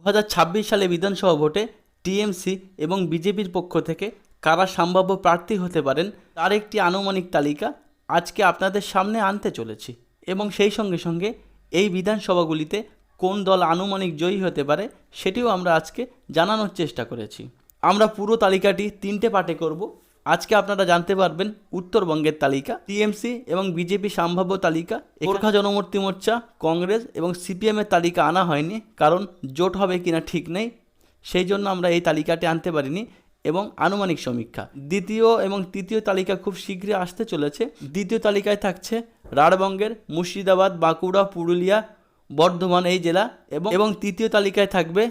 দু হাজার ছাব্বিশ সালে বিধানসভা ভোটে টিএমসি এবং বিজেপির পক্ষ থেকে কারা সম্ভাব্য প্রার্থী হতে পারেন, তার একটি আনুমানিক তালিকা আজকে আপনাদের সামনে আনতে চলেছি। এবং সেই সঙ্গে সঙ্গে এই বিধানসভাগুলিতে কোন দল আনুমানিক জয়ী হতে পারে, সেটিও আমরা আজকে জানানোর চেষ্টা করেছি। আমরা পুরো তালিকাটি তিনটে পার্টে করব। আজকে আপনারা জানতে পারবেন উত্তরবঙ্গের তালিকা টিএমসি এবং বিজেপি সম্ভাব্য তালিকা গোর্খা জনমূর্তি মোর্চা কংগ্রেস এবং সিপিএমের তালিকা আনা হয়নি কারণ জোট হবে কিনা ঠিক নেই সেই জন্য আমরা এই তালিকাটি আনতে পারিনি এবং আনুমানিক সমীক্ষা। দ্বিতীয় এবং তৃতীয় তালিকা খুব শীঘ্রই আসতে চলেছে। দ্বিতীয় তালিকায় থাকছে রাঢ়বঙ্গের মুর্শিদাবাদ বাঁকুড়া পুরুলিয়া বর্ধমান এই জেলা এবং এবং তৃতীয় তালিকায় থাকবে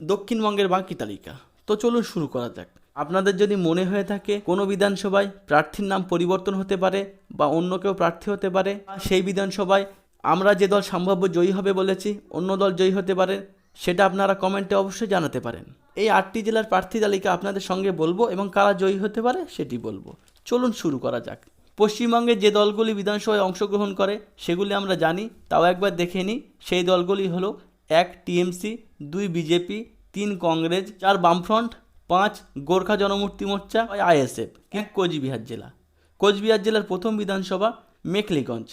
দক্ষিণবঙ্গের বাকি তালিকা। তো চলুন শুরু করা যাক। আপনাদের যদি মনে হয়ে থাকে কোনো বিধানসভায় প্রার্থীর নাম পরিবর্তন হতে পারে বা অন্য কেউ প্রার্থী হতে পারে, সেই বিধানসভায় আমরা যে দল সম্ভাব্য জয়ী হবে বলেছি, অন্য দল জয়ী হতে পারে, সেটা আপনারা কমেন্টে অবশ্যই জানাতে পারেন। এই আটটি জেলার প্রার্থী তালিকা আপনাদের সঙ্গে বলব এবং কারা জয়ী হতে পারে সেটি বলব। চলুন শুরু করা যাক। পশ্চিমবঙ্গে যে দলগুলি বিধানসভায় অংশগ্রহণ করে, সেগুলি আমরা জানি, তাও একবার দেখে নিই। সেই দলগুলি হলো এক টিএমসি, দুই বিজেপি, তিন কংগ্রেস, চার বামফ্রন্ট পাঁচ গোর্খা জনমূর্তি মোর্চা আইএসএফ কোচবিহার জেলা। কোচবিহার জেলার প্রথম বিধানসভা মেখলিগঞ্জ।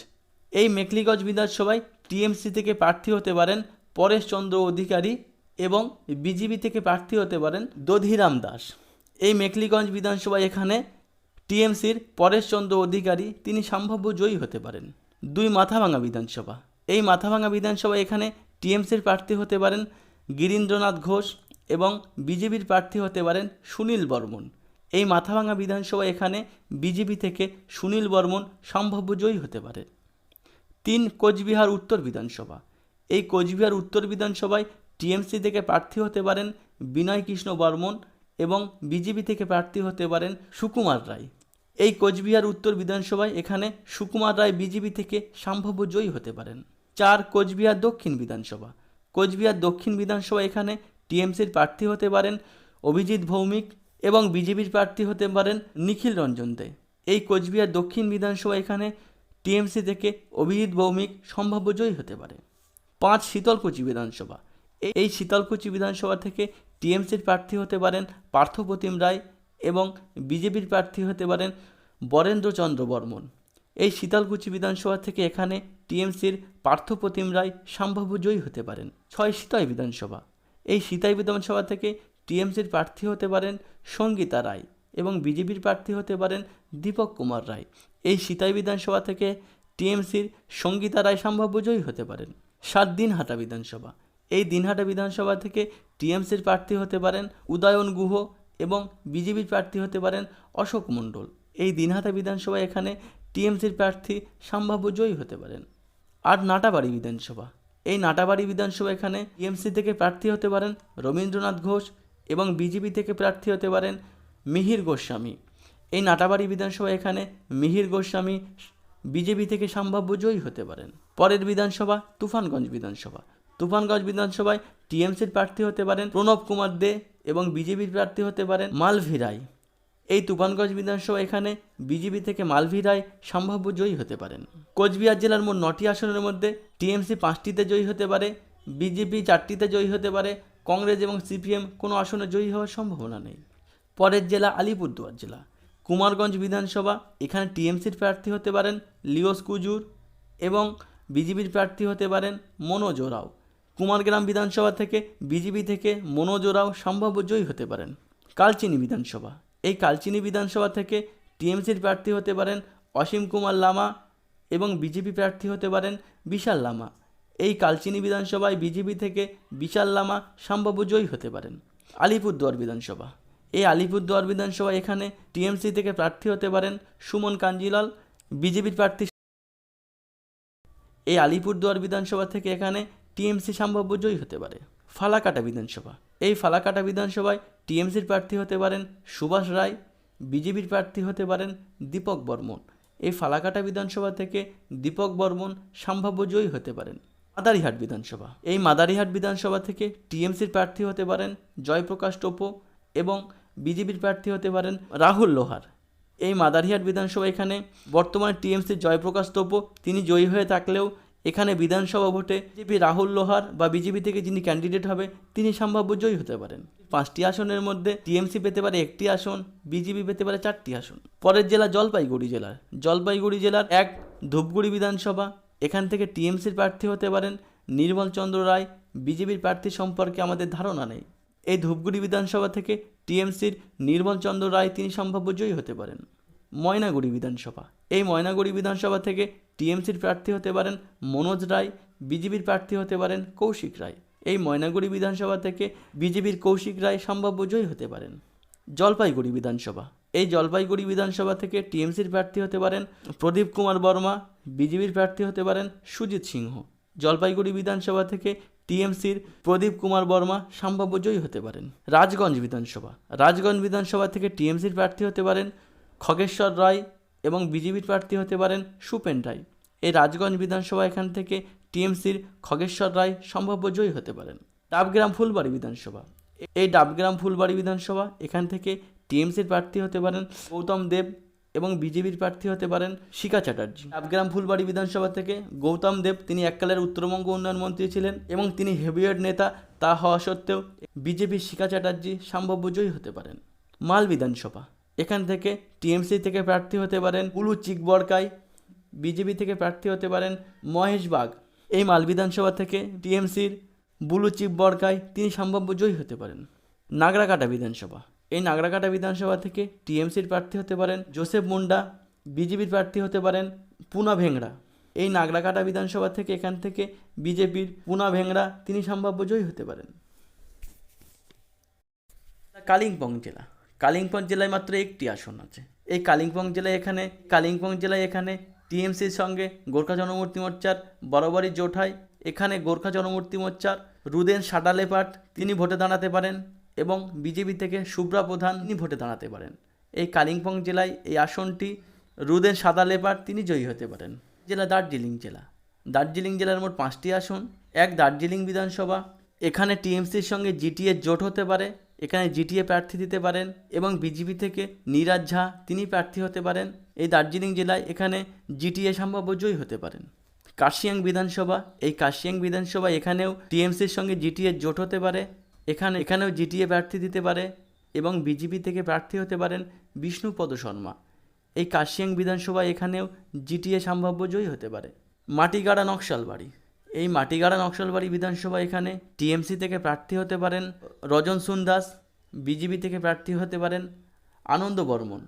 এই মেখলিগঞ্জ বিধানসভায় টিএমসি থেকে প্রার্থী হতে পারেন পরেশচন্দ্র অধিকারী এবং বিজেপি থেকে প্রার্থী হতে পারেন দধিরাম দাস। এই মেখলিগঞ্জ বিধানসভায় এখানে টিএমসির পরেশচন্দ্র অধিকারী, তিনি সম্ভাব্য জয়ী হতে পারেন। দুই মাথাভাঙা বিধানসভা। এই মাথাভাঙা বিধানসভা এখানে টিএমসির প্রার্থী হতে পারেন গিরীন্দ্রনাথ ঘোষ এবং বিজেপির প্রার্থী হতে পারেন সুনীল বর্মন। এই মাথাভাঙা বিধানসভা এখানে বিজেপি থেকে সুনীল বর্মন সম্ভাব্য জয়ী হতে পারে। তিন কোচবিহার উত্তর বিধানসভা। এই কোচবিহার উত্তর বিধানসভায় টিএমসি থেকে প্রার্থী হতে পারেন বিনয় কৃষ্ণ বর্মন এবং বিজেপি থেকে প্রার্থী হতে পারেন সুকুমার রায়। এই কোচবিহার উত্তর বিধানসভায় এখানে সুকুমার রায় বিজেপি থেকে সম্ভাব্য জয়ী হতে পারেন। চার কোচবিহার দক্ষিণ বিধানসভা। কোচবিহার দক্ষিণ বিধানসভা এখানে টিএমসির প্রার্থী হতে পারেন অভিজিৎ ভৌমিক এবং বিজেপির প্রার্থী হতে পারেন নিখিল রঞ্জন দে। এই কোচবিহার দক্ষিণ বিধানসভা এখানে টিএমসি থেকে অভিজিৎ ভৌমিক সম্ভাব্য জয়ী হতে পারে। পাঁচ শীতলকুচি বিধানসভা। এই- শীতলকুচি বিধানসভা থেকে টিএমসির প্রার্থী হতে পারেন পার্থপ্রতিম রায় এবং বিজেপির প্রার্থী হতে পারেন বরেন্দ্রচন্দ্র বর্মন। এই শীতলকুচি বিধানসভা থেকে এখানে টিএমসির পার্থপ্রতিম রায় সম্ভাব্য জয়ী হতে পারেন। ছয় সিতাই বিধানসভা। এই সিতাই বিধানসভা থেকে টিএমসির প্রার্থী হতে পারেন সঙ্গীতা রায় এবং বিজেপির প্রার্থী হতে পারেন দীপক কুমার রায়। এই সিতাই বিধানসভা থেকে টিএমসির সঙ্গীতা রায় সম্ভাব্য জয়ী হতে পারেন। সাত দিনহাটা বিধানসভা। এই দিনহাটা বিধানসভা থেকে টিএমসির প্রার্থী হতে পারেন উদয়ন গুহ এবং বিজেপির প্রার্থী হতে পারেন অশোক মণ্ডল। এই দিনহাটা বিধানসভা এখানে টিএমসির প্রার্থী সম্ভাব্য জয়ী হতে পারেন। আর নাটাবাড়ি বিধানসভা। এই নাটাবাড়ি বিধানসভা এখানে টিএমসি থেকে প্রার্থী হতে পারেন রবীন্দ্রনাথ ঘোষ এবং বিজেপি থেকে প্রার্থী হতে পারেন মিহির গোস্বামী। এই নাটাবাড়ি বিধানসভা এখানে মিহির গোস্বামী বিজেপি থেকে সম্ভাব্য জয়ী হতে পারেন। পরের বিধানসভা তুফানগঞ্জ বিধানসভা। তুফানগঞ্জ বিধানসভায় টিএমসির প্রার্থী হতে পারেন প্রণব কুমার দে এবং বিজেপির প্রার্থী হতে পারেন মালভি রায়। এই তুফানগঞ্জ বিধানসভা এখানে বিজেপি থেকে মালভি রায় সম্ভাব্য জয়ী হতে পারেন। কোচবিহার জেলার মোট নটি আসনের মধ্যে টিএমসি পাঁচটিতে জয়ী হতে পারে, বিজেপি চারটিতে জয়ী হতে পারে, কংগ্রেস এবং সিপিএম কোনো আসনে জয়ী হওয়ার সম্ভাবনা নেই। পরের জেলা আলিপুরদুয়ার জেলা। কুমারগঞ্জ বিধানসভা, এখানে টিএমসির প্রার্থী হতে পারেন লিওস কুজুর এবং বিজেপির প্রার্থী হতে পারেন মনোজ ওরাও। কুমারগ্রাম বিধানসভা থেকে বিজেপি থেকে মনোজ ওরাও সম্ভাব্য জয়ী হতে পারেন। কালচিনি বিধানসভা। এই কালচিনি বিধানসভা থেকে টিএমসির প্রার্থী হতে পারেন অসীম কুমার লামা এবং বিজেপি প্রার্থী হতে পারেন বিশাল লামা। এই কালচিনি বিধানসভায় বিজেপি থেকে বিশাল লামা সম্ভাব্য জয়ী হতে পারেন। আলিপুরদুয়ার বিধানসভা। এই আলিপুরদুয়ার বিধানসভা এখানে টিএমসি থেকে প্রার্থী হতে পারেন সুমন কাঞ্জিলাল, বিজেপির প্রার্থী এই আলিপুরদুয়ার বিধানসভা থেকে এখানে টিএমসি সম্ভাব্য জয়ী হতে পারে। ফালাকাটা বিধানসভা। এই ফালাকাটা বিধানসভায় টিএমসির প্রার্থী হতে পারেন সুভাষ রায়, বিজেপির প্রার্থী হতে পারেন দীপক বর্মন। এই ফালাকাটা বিধানসভা থেকে দীপক বর্মন সম্ভাব্য জয়ী হতে পারেন মাদারিহাট বিধানসভা। এই মাদারিহাট বিধানসভা থেকে টিএমসির প্রার্থী হতে পারেন জয়প্রকাশ টোপো এবং বিজেপির প্রার্থী হতে পারেন রাহুল লোহার। এই মাদারিহাট বিধানসভা এখানে বর্তমানে টিএমসির জয়প্রকাশ তোপো তিনি জয়ী হয়ে থাকলেও এখানে বিধানসভা ভোটে বিজেপি রাহুল লোহার বা বিজেপি থেকে যিনি ক্যান্ডিডেট হবে, তিনি সম্ভাব্য জয়ী হতে পারেন। পাঁচটি আসনের মধ্যে টিএমসি পেতে পারে একটি আসন, বিজেপি পেতে পারে চারটি আসন। পরের জেলা জলপাইগুড়ি জেলার। জলপাইগুড়ি জেলার এক, ধূপগুড়ি বিধানসভা। এখান থেকে টিএমসির প্রার্থী হতে পারেন নির্মল চন্দ্র রায়। বিজেপির প্রার্থী সম্পর্কে আমাদের ধারণা নেই। এই ধূপগুড়ি বিধানসভা থেকে টিএমসির নির্মল চন্দ্র রায় তিনি সম্ভাব্য জয়ী হতে পারেন। ময়নাগুড়ি বিধানসভা। এই ময়নাগুড়ি বিধানসভা থেকে টিএমসির প্রার্থী হতে পারেন মনোজ রায়, বিজেপির প্রার্থী হতে পারেন কৌশিক রায়। এই ময়নাগুড়ি বিধানসভা থেকে বিজেপির কৌশিক রায় সম্ভাব্য জয়ী হতে পারেন জলপাইগুড়ি বিধানসভা। এই জলপাইগুড়ি বিধানসভা থেকে টিএমসির প্রার্থী হতে পারেন প্রদীপ কুমার বর্মা, বিজেপির প্রার্থী হতে পারেন সুজিত সিংহ। জলপাইগুড়ি বিধানসভা থেকে টিএমসির প্রদীপ কুমার বর্মা সম্ভাব্য জয়ী হতে পারেন রাজগঞ্জ বিধানসভা। রাজগঞ্জ বিধানসভা থেকে টিএমসির প্রার্থী হতে পারেন খগেশ্বর রায় এবং বিজেপির প্রার্থী হতে পারেন সুপেন রায়। এই রাজগঞ্জ বিধানসভা এখান থেকে টিএমসির খগেশ্বর রায় সম্ভাব্য জয়ী হতে পারেন। ডাবগ্রাম ফুলবাড়ি বিধানসভা। এই ডাবগ্রাম ফুলবাড়ি বিধানসভা এখান থেকে টিএমসির প্রার্থী হতে পারেন গৌতম দেব এবং বিজেপির প্রার্থী হতে পারেন শিকা চ্যাটার্জি। ডাবগ্রাম ফুলবাড়ি বিধানসভা থেকে গৌতম দেব, তিনি এককালের উত্তরবঙ্গ উন্নয়ন মন্ত্রী ছিলেন এবং তিনি হেভিওয়েট নেতা, তা হওয়া সত্ত্বেও বিজেপির শিকা চ্যাটার্জি সম্ভাব্য জয়ী হতে পারেন। মাল বিধানসভা। এখান থেকে টিএমসি থেকে প্রার্থী হতে পারেন উলু চিকবরকাই বিজেপি থেকে প্রার্থী হতে পারেন মহেশ বাগ। এই মাল বিধানসভা থেকে টিএমসির বুলু চিপ বরকায় তিনি সম্ভাব্য জয়ী হতে পারেন। নাগরাকাটা বিধানসভা। এই নাগরাকাটা বিধানসভা থেকে টিএমসির প্রার্থী হতে পারেন জোসেফ মুন্ডা, বিজেপির প্রার্থী হতে পারেন পুনা ভেংরা এই নাগরাকাটা বিধানসভা থেকে এখান থেকে বিজেপির পুনা ভেংরা তিনি সম্ভাব্য জয়ী হতে পারেন। কালিম্পং জেলা। কালিম্পং জেলায় মাত্র একটি আসন আছে। এই কালিম্পং জেলায় এখানে, কালিম্পং জেলায় এখানে টিএমসির সঙ্গে গোর্খা জনমূর্তি মোর্চার বরাবরই জোট হয়। এখানে গোর্খা জনমূর্তি মোর্চার রুদেন সাডালেপাট তিনি ভোটে দাঁড়াতে পারেন এবং বিজেপি থেকে সুব্রা প্রধান, তিনি ভোটে দাঁড়াতে পারেন। এই কালিম্পং জেলায় এই আসনটি রুদেন সাদা লেপার তিনি জয়ী হতে পারেন। জেলা দার্জিলিং জেলা। দার্জিলিং জেলার মোট পাঁচটি আসন, এক দার্জিলিং বিধানসভা। এখানে টিএমসির সঙ্গে জিটিএ জোট হতে পারে। এখানে জিটিএ প্রার্থী দিতে পারেন এবং বিজেপি থেকে নীরাজ ঝা তিনি প্রার্থী হতে পারেন। এই দার্জিলিং জেলায় এখানে জিটিএ সম্ভাব্য জয়ী হতে পারেন। কাশিয়াং বিধানসভা, এই কাশিয়াং বিধানসভা এখানেও টিএমসির সঙ্গে জিটিএ জোট হতে পারে। এখানে এখানেও জিটিএ প্রার্থী দিতে পারে এবং বিজেপি থেকে প্রার্থী হতে পারেন বিষ্ণুপদ শর্মা। এই কাশিয়াং বিধানসভা এখানেও জিটিএ সম্ভাব্য জয়ী হতে পারে। মাটিগাড়া নকশালবাড়ি। এই মাটিগাড়া নকশালবাড়ি বিধানসভা এখানে টিএমসি থেকে প্রার্থী হতে পারেন রজন সুন দাস, বিজেপি থেকে প্রার্থী হতে পারেন আনন্দ বর্মন।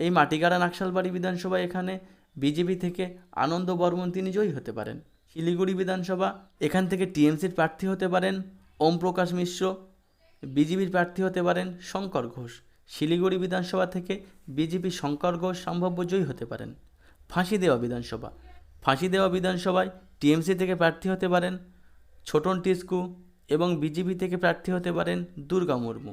এই মাটিগাড়া নকশালবাড়ি বিধানসভা এখানে বিজেপি থেকে আনন্দ বর্মন তিনি জয়ী হতে পারেন। শিলিগুড়ি বিধানসভা এখান থেকে টিএমসির প্রার্থী হতে পারেন ওম প্রকাশ মিশ্র, বিজেপির প্রার্থী হতে পারেন শঙ্কর ঘোষ। শিলিগুড়ি বিধানসভা থেকে বিজেপি শঙ্কর ঘোষ সম্ভাব্য জয়ী হতে পারেন। ফাঁসি দেওয়া বিধানসভা ফাঁসি দেওয়া বিধানসভায় টিএমসি থেকে প্রার্থী হতে পারেন ছোটন টিস্কু এবং বিজেপি থেকে প্রার্থী হতে পারেন দুর্গা মুর্মু।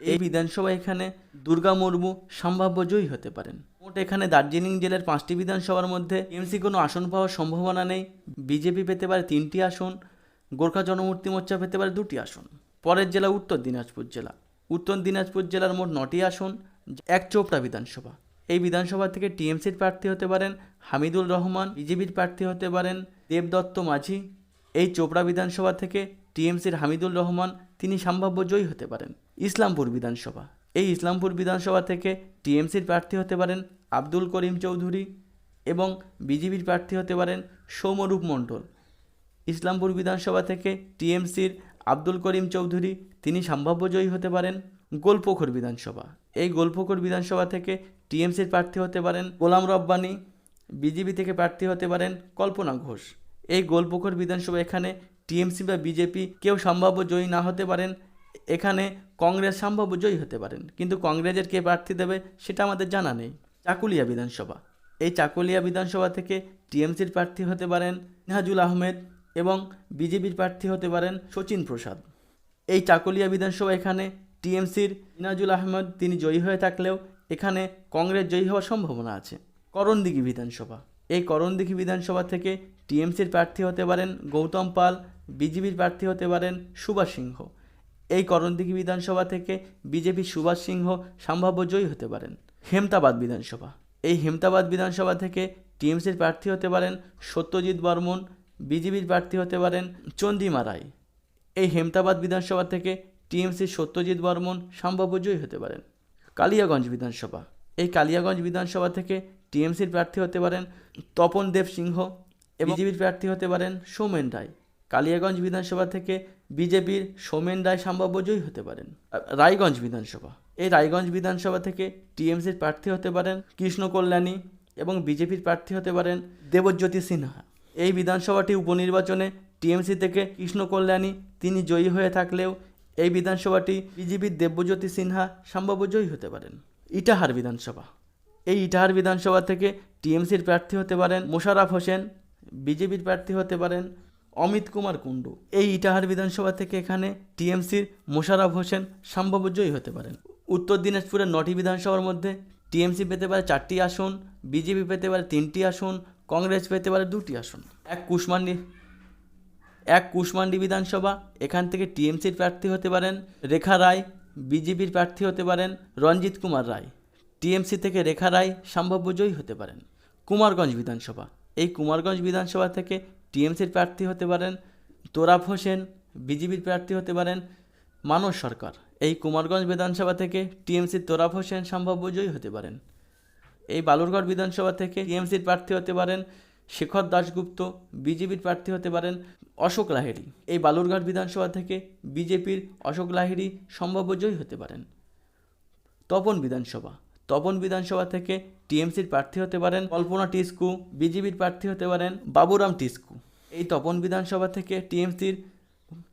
এই বিধানসভা এখানে দুর্গা মুর্মু সম্ভাব্য জয়ী হতে পারেন। মোট এখানে দার্জিলিং জেলার পাঁচটি বিধানসভার মধ্যে টিএমসি কোনো আসন পাওয়ার সম্ভাবনা নেই। বিজেপি পেতে পারে তিনটি আসন, গোর্খা জনমূর্তি মোর্চা পেতে পারে দুটি আসন। পরের জেলা উত্তর দিনাজপুর জেলা। উত্তর দিনাজপুর জেলার মোট নটি আসন, এক চোপড়া বিধানসভা। এই বিধানসভা থেকে টিএমসির প্রার্থী হতে পারেন হামিদুল রহমান, বিজেপির প্রার্থী হতে পারেন দেবদত্ত মাঝি। এই চোপড়া বিধানসভা থেকে টিএমসির হামিদুল রহমান, তিনি সম্ভাব্য জয়ী হতে পারেন ইসলামপুর বিধানসভা। এই ইসলামপুর বিধানসভা থেকে টিএমসির প্রার্থী হতে পারেন আব্দুল করিম চৌধুরী এবং বিজেপির প্রার্থী হতে পারেন সৌমরূপ মণ্ডল। ইসলামপুর বিধানসভা থেকে টিএমসির আব্দুল করিম চৌধুরী, তিনি সম্ভাব্য জয়ী হতে পারেন গোলপুকুর বিধানসভা। এই গোলপুকুর বিধানসভা থেকে টিএমসির প্রার্থী হতে পারেন, গোলাম রব্বানি, বিজেপি থেকে প্রার্থী হতে পারেন কল্পনা ঘোষ। এই গোলপুকুর বিধানসভা এখানে টিএমসি বা বিজেপি কেউ সম্ভাব্য জয়ী না হতে পারেন, এখানে কংগ্রেস সম্ভাব্য জয়ী হতে পারেন। কিন্তু কংগ্রেসের কে প্রার্থী দেবে সেটা আমাদের জানা নেই। চাকুলিয়া বিধানসভা। এই চাকুলিয়া বিধানসভা থেকে টিএমসির প্রার্থী হতে পারেন নেহাজুল আহমেদ এবং বিজেপির প্রার্থী হতে পারেন সচিন প্রসাদ। এই চাকুলিয়া বিধানসভা এখানে টিএমসির ইনাজুল আহমেদ, তিনি জয়ী হয়ে থাকলেও এখানে কংগ্রেস জয়ী হওয়ার সম্ভাবনা আছে। করণদিঘি বিধানসভা। এই করণদিঘি বিধানসভা থেকে টিএমসির প্রার্থী হতে পারেন গৌতম পাল, বিজেপির প্রার্থী হতে পারেন সুভাষ সিংহ। এই করণদিঘি বিধানসভা থেকে বিজেপির সুভাষ সিংহ সম্ভাব্য জয়ী হতে পারেন হেমতাবাদ বিধানসভা। এই হেমতাবাদ বিধানসভা থেকে টিএমসির প্রার্থী হতে পারেন সত্যজিৎ বর্মন, বিজেপির প্রার্থী হতে পারেন চন্দিমা রায়। এই হেমতাবাদ বিধানসভা থেকে টিএমসির সত্যজিৎ বর্মন সম্ভাব্য জয়ী হতে পারেন। কালিয়াগঞ্জ বিধানসভা। এই কালিয়াগঞ্জ বিধানসভা থেকে টিএমসির প্রার্থী হতে পারেন তপন দেব সিংহ বিজেপির প্রার্থী হতে পারেন সৌমেন রায়। কালিয়াগঞ্জ বিধানসভা থেকে বিজেপির সৌমেন রায় সম্ভাব্য জয়ী হতে পারেন। রায়গঞ্জ বিধানসভা। এই রায়গঞ্জ বিধানসভা থেকে টিএমসির প্রার্থী হতে পারেন কৃষ্ণ কল্যাণী এবং বিজেপির প্রার্থী হতে পারেন দেবজ্যোতি সিনহা। এই বিধানসভাটি উপনির্বাচনে টিএমসি থেকে কৃষ্ণ কল্যাণী, তিনি জয়ী হয়ে থাকলেও এই বিধানসভাটি বিজেপির দেবজ্যোতি সিনহা সম্ভাব্য জয়ী হতে পারেন। ইটাহার বিধানসভা। এই ইটাহার বিধানসভা থেকে টিএমসির প্রার্থী হতে পারেন মোশাররফ হোসেন, বিজেপির প্রার্থী হতে পারেন অমিত কুমার কুণ্ডু। এই ইটাহার বিধানসভা থেকে এখানে টিএমসির মোশাররফ হোসেন সম্ভাব্য জয়ী হতে পারেন। উত্তর দিনাজপুরের নটি বিধানসভার মধ্যে টিএমসি পেতে পারে চারটি আসন, বিজেপি পেতে পারে তিনটি আসন, কংগ্রেস পেতে পারে দুটি আসন। এক কুশমান্ডি এক কুশমান্ডি বিধানসভা, এখান থেকে টিএমসির প্রার্থী হতে পারেন রেখা রায়, বিজেপির প্রার্থী হতে পারেন রঞ্জিত কুমার রায়। টিএমসি থেকে রেখা রায়, সম্ভাব্য জয়ী হতে পারেন কুমারগঞ্জ বিধানসভা। এই কুমারগঞ্জ বিধানসভা থেকে টিএমসির প্রার্থী হতে পারেন তোরাফ হোসেন, বিজেপির প্রার্থী হতে পারেন মানস সরকার। এই কুমারগঞ্জ বিধানসভা থেকে টিএমসির তোরাফ হোসেন, সম্ভাব্য জয়ী হতে পারেন। এই বালুরঘাট বিধানসভা থেকে টিএমসির প্রার্থী হতে পারেন শেখর দাশগুপ্ত বিজেপির প্রার্থী হতে পারেন অশোক লাহিড়ী। এই বালুরঘাট বিধানসভা থেকে বিজেপির অশোক লাহিড়ী সম্ভাব্য জয়ী হতে পারেন। তপন বিধানসভা। তপন বিধানসভা থেকে টিএমসির প্রার্থী হতে পারেন কল্পনা টিস্কু, বিজেপির প্রার্থী হতে পারেন বাবুরাম টিস্কু। এই তপন বিধানসভা থেকে টিএমসির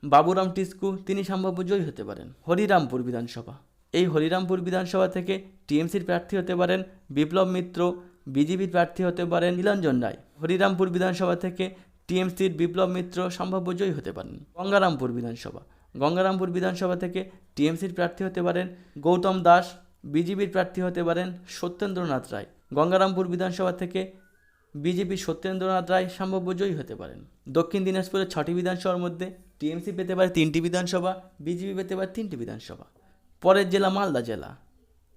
বাবুরাম টিস্কু তিনি সম্ভাব্য জয়ী হতে পারেন। হরিরামপুর বিধানসভা। এই হরিরামপুর বিধানসভা থেকে টিএমসির প্রার্থী হতে পারেন বিপ্লব মিত্র, বিজেপির প্রার্থী হতে পারেন নীলাঞ্জন রায়। হরিরামপুর বিধানসভা থেকে টিএমসির বিপ্লব মিত্র সম্ভাব্য জয়ী হতে পারেন। গঙ্গারামপুর বিধানসভা। গঙ্গারামপুর বিধানসভা থেকে টিএমসির প্রার্থী হতে পারেন গৌতম দাস, বিজেপির প্রার্থী হতে পারেন সত্যেন্দ্রনাথ রায়। গঙ্গারামপুর বিধানসভা থেকে বিজেপি সত্যেন্দ্রনাথ রায় সম্ভাব্য জয়ী হতে পারেন। দক্ষিণ দিনাজপুরের ছটি বিধানসভার মধ্যে টিএমসি পেতে পারে তিনটি বিধানসভা, বিজেপি পেতে পারে তিনটি বিধানসভা। পরের জেলা মালদা জেলা।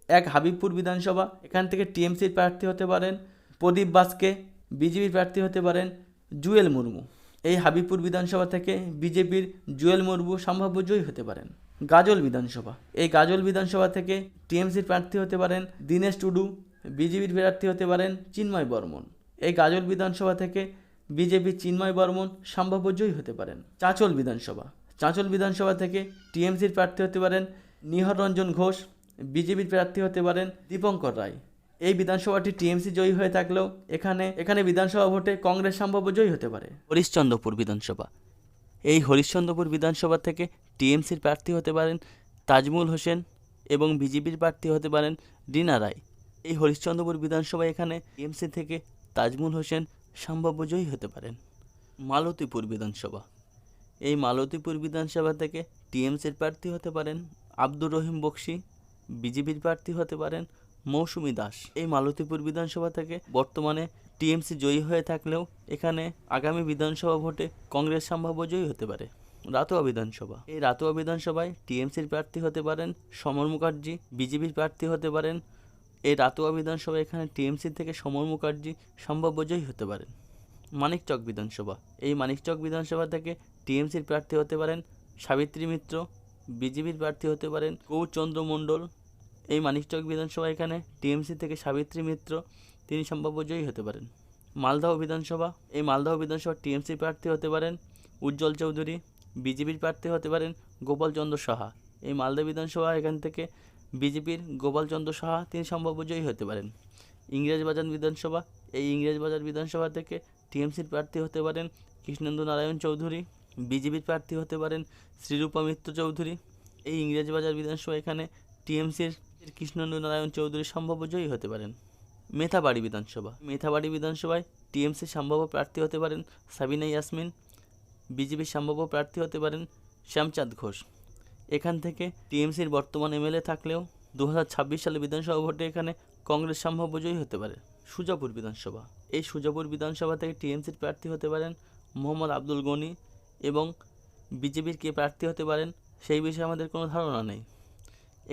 এক হাবিবপুর বিধানসভা, এখান থেকে টিএমসির প্রার্থী হতে পারেন প্রদীপ বাসকে বিজেপির প্রার্থী হতে পারেন জুয়েল মুর্মু। এই হাবিবপুর বিধানসভা থেকে বিজেপির জুয়েল মুর্মু সম্ভাব্য জয়ী হতে পারেন গাজল বিধানসভা। এই গাজল বিধানসভা থেকে টিএমসির প্রার্থী হতে পারেন দীনেশ টুডু, বিজেপির প্রার্থী হতে পারেন চিন্ময় বর্মন। এই গাজল বিধানসভা থেকে বিজেপি চিন্ময় বর্মন সম্ভাব্য জয়ী হতে পারেন চাঁচল বিধানসভা। চাঁচল বিধানসভা থেকে টিএমসির প্রার্থী হতে পারেন নিহর রঞ্জন ঘোষ, বিজেপির প্রার্থী হতে পারেন দীপঙ্কর রায়। এই বিধানসভাটি টিএমসি জয়ী হয়ে থাকলেও এখানে এখানে বিধানসভা ভোটে কংগ্রেস সম্ভাব্য জয়ী হতে পারে। হরিশ্চন্দ্রপুর বিধানসভা। এই হরিশ্চন্দ্রপুর বিধানসভা থেকে টিএমসির প্রার্থী হতে পারেন তাজমুল হোসেন এবং বিজেপির প্রার্থী হতে পারেন রিনা রায়। এই হরিশ্চন্দ্রপুর বিধানসভা এখানে টিএমসি থেকে তাজমুল হোসেন সম্ভাব্য জয়ী হতে পারেন। মালতীপুর বিধানসভা। এই মালতীপুর বিধানসভা থেকে টিএমসির প্রার্থী হতে পারেন আব্দুর রহিম বক্সি, বিজেপির প্রার্থী হতে পারেন মৌসুমী দাস। এই মালতীপুর বিধানসভা থেকে বর্তমানে টিএমসি জয়ী হয়ে থাকলেও এখানে আগামী বিধানসভা ভোটে কংগ্রেস সম্ভাব্য জয়ী হতে পারে। রাতুয়া বিধানসভা। এই রাতুয়া বিধানসভায় টিএমসির প্রার্থী হতে পারেন সমর মুখার্জি, বিজেপির প্রার্থী হতে পারেন। এই রাতুয়া বিধানসভা এখানে টিএমসি থেকে সমর মুখার্জি সম্ভাব্য জয়ী হতে পারেন। মানিকচক বিধানসভা। এই মানিকচক বিধানসভা থেকে টিএমসির প্রার্থী হতে পারেন সাবিত্রী মিত্র, বিজেপির প্রার্থী হতে পারেন গৌরচন্দ্র মণ্ডল এই মানিকচক বিধানসভা এখানে টিএমসি থেকে সাবিত্রী মিত্র, তিনি সম্ভাব্য জয়ী হতে পারেন। মালদহ বিধানসভা, এই মালদহ বিধানসভা টিএমসি প্রার্থী হতে পারেন উজ্জ্বল চৌধুরী, বিজেপির প্রার্থী হতে পারেন গোপালচন্দ্র সাহা। এই মালদা বিধানসভা এখান থেকে বিজেপির গোপালচন্দ্র সাহা, তিনি সম্ভাব্য জয়ী হতে পারেন। ইংরেজবাজার বিধানসভা, এই ইংরেজবাজার বিধানসভা থেকে টিএমসির প্রার্থী হতে পারেন কৃষ্ণেন্দু নারায়ণ চৌধুরী, বিজেপির প্রার্থী হতে পারেন শ্রীরূপা মিত্র চৌধুরী। এই ইংরেজবাজার বিধানসভা এখানে টিএমসির কৃষ্ণেন্দু নারায়ণ চৌধুরী সম্ভাব্য জয়ী হতে পারেন। মেথাবাড়ি বিধানসভা। মেথাবাড়ি বিধানসভায় টিএমসির সম্ভাব্য প্রার্থী হতে পারেন সাবিনা ইয়াসমিন বিজেপির সম্ভাব্য প্রার্থী হতে পারেন শ্যামচাঁদ ঘোষ। এখান থেকে টিএমসির বর্তমান এমএলএ থাকলেও দু হাজার ছাব্বিশ সালে বিধানসভা ভোটে এখানে কংগ্রেস সম্ভাব্য জয়ী হতে পারে সুজাপুর বিধানসভা। এই সুজাপুর বিধানসভা থেকে টিএমসির প্রার্থী হতে পারেন মোহাম্মদ আব্দুল গনি এবং বিজেপির কে প্রার্থী হতে পারেন সেই বিষয়ে আমাদের কোনো ধারণা নেই।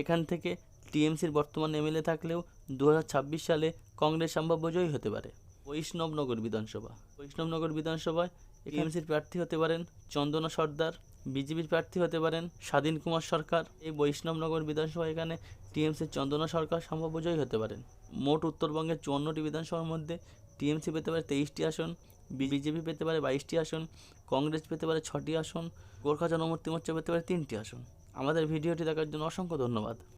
এখান থেকে টিএমসির বর্তমান এমএলএ থাকলেও দু হাজার ছাব্বিশ সালে কংগ্রেস সম্ভাব্য জয়ী হতে পারে। বৈষ্ণবনগর বিধানসভা। বৈষ্ণবনগর বিধানসভায় টিএমসির প্রার্থী হতে পারেন চন্দনা সর্দার, বিজেপির প্রার্থী হতে পারেন স্বাধীন কুমার সরকার। এই বৈষ্ণবনগর বিধানসভা এখানে টিএমসির চন্দনা সরকার সম্ভাব্য জয়ী হতে পারেন। মোট উত্তরবঙ্গের চুয়ান্নটি বিধানসভার মধ্যে টিএমসি পেতে পারে তেইশটি আসন, বিজেপি পেতে পারে বাইশটি আসন, কংগ্রেস পেতে পারে ছটি আসন, গোর্খা জনমুক্তি মোর্চা পেতে পারে তিনটি আসন। আমাদের ভিডিওটি দেখার জন্য অসংখ্য ধন্যবাদ।